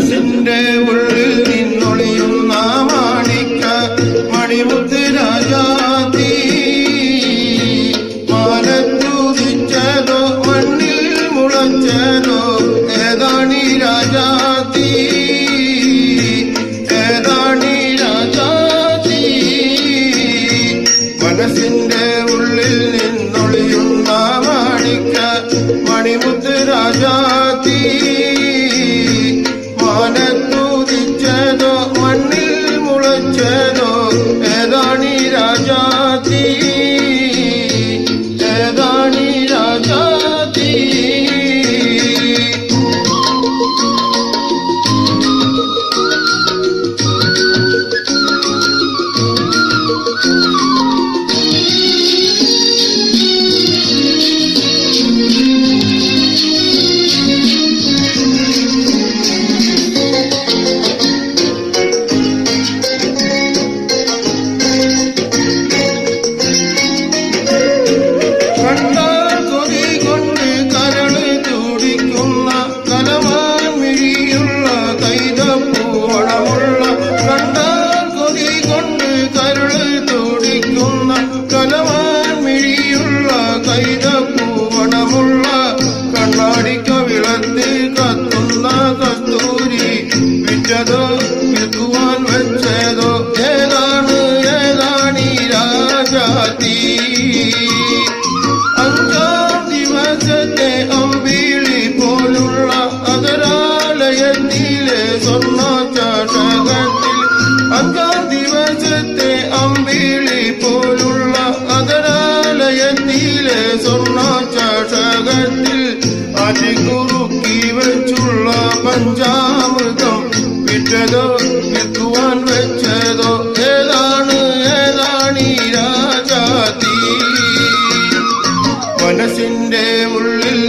മനസ്സിന്റെ ഉള്ളിൽ നിന്നൊളിയുന്ന മാണിക്ക മണിമുത്ത് രാജാതി. മണ്ണിൽ മുളച്ചതോ ഏതാണി രാജാതി? ഏതാണി രാജാതി? മനസ്സിന്റെ ഉള്ളിൽ നിന്നൊളിയുന്ന മാണിക്ക മണിമുത്ത് രാജാ సైదపు వనముల్ വെച്ചതോ വിൽക്കുവാൻ വെച്ചതോ ഏതാണ് ഏതാണ് ഈ രാജാതി? മനസ്സിന്റെ ഉള്ളിൽ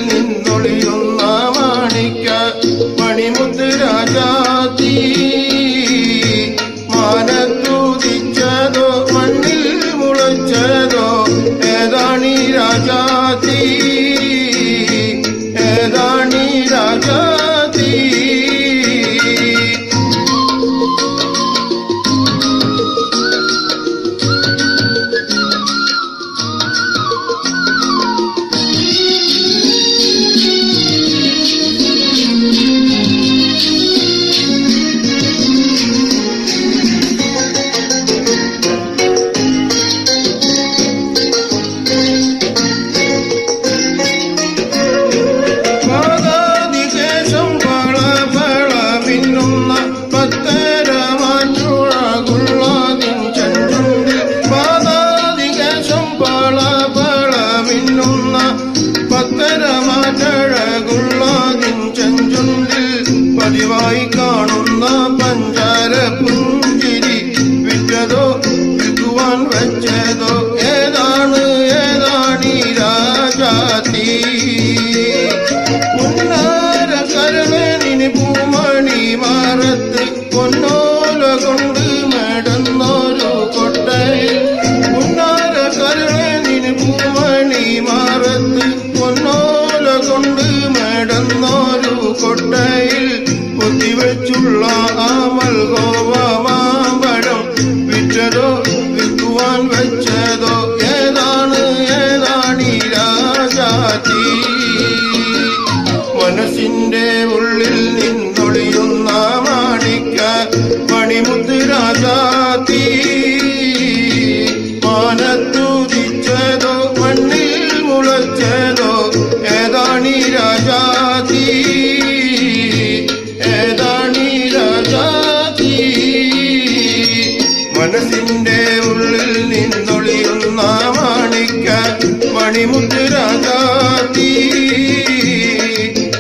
ముందురా జాతి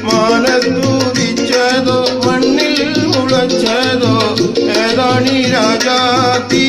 മാനത്തൂതിച്ചതോ മണ്ണിൽ മുളച്ചതോ ഏതാണി രാജാതീ